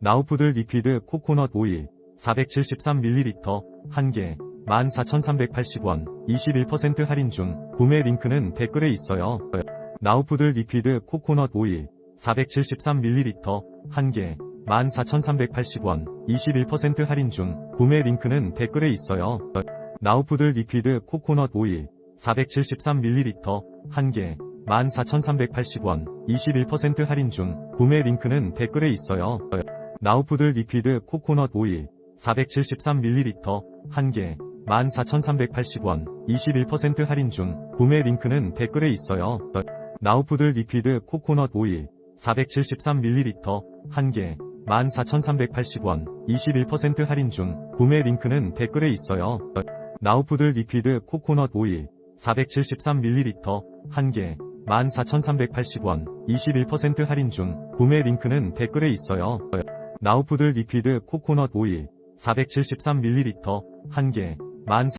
나우푸드 리퀴드 코코넛 오일 473ml 1개 14,380원 21% 할인 중 구매 링크는 댓글에 있어요. 나우푸드 리퀴드 코코넛 오일 473ml 1개 14,380원 21% 할인 중 구매 링크는 댓글에 있어요. 나우푸드 리퀴드 코코넛 오일 473ml 1개 14,380원 21% 할인 중 구매 링크는 댓글에 있어요. 나우푸드 리퀴드 코코넛 오일 473ml 1개 14,380원 21% 할인 중 구매 링크는 댓글에 있어요. 나우푸드 리퀴드 코코넛 오일 473ml 1개 14,380원 21% 할인 중 구매 링크는 댓글에 있어요. 나우푸드 리퀴드 코코넛 오일 473ml 1개 14,380원 21% 할인 중 구매 링크는 댓글에 있어요. 나우푸드 리퀴드 코코넛 오일 473ml 1개 14,380원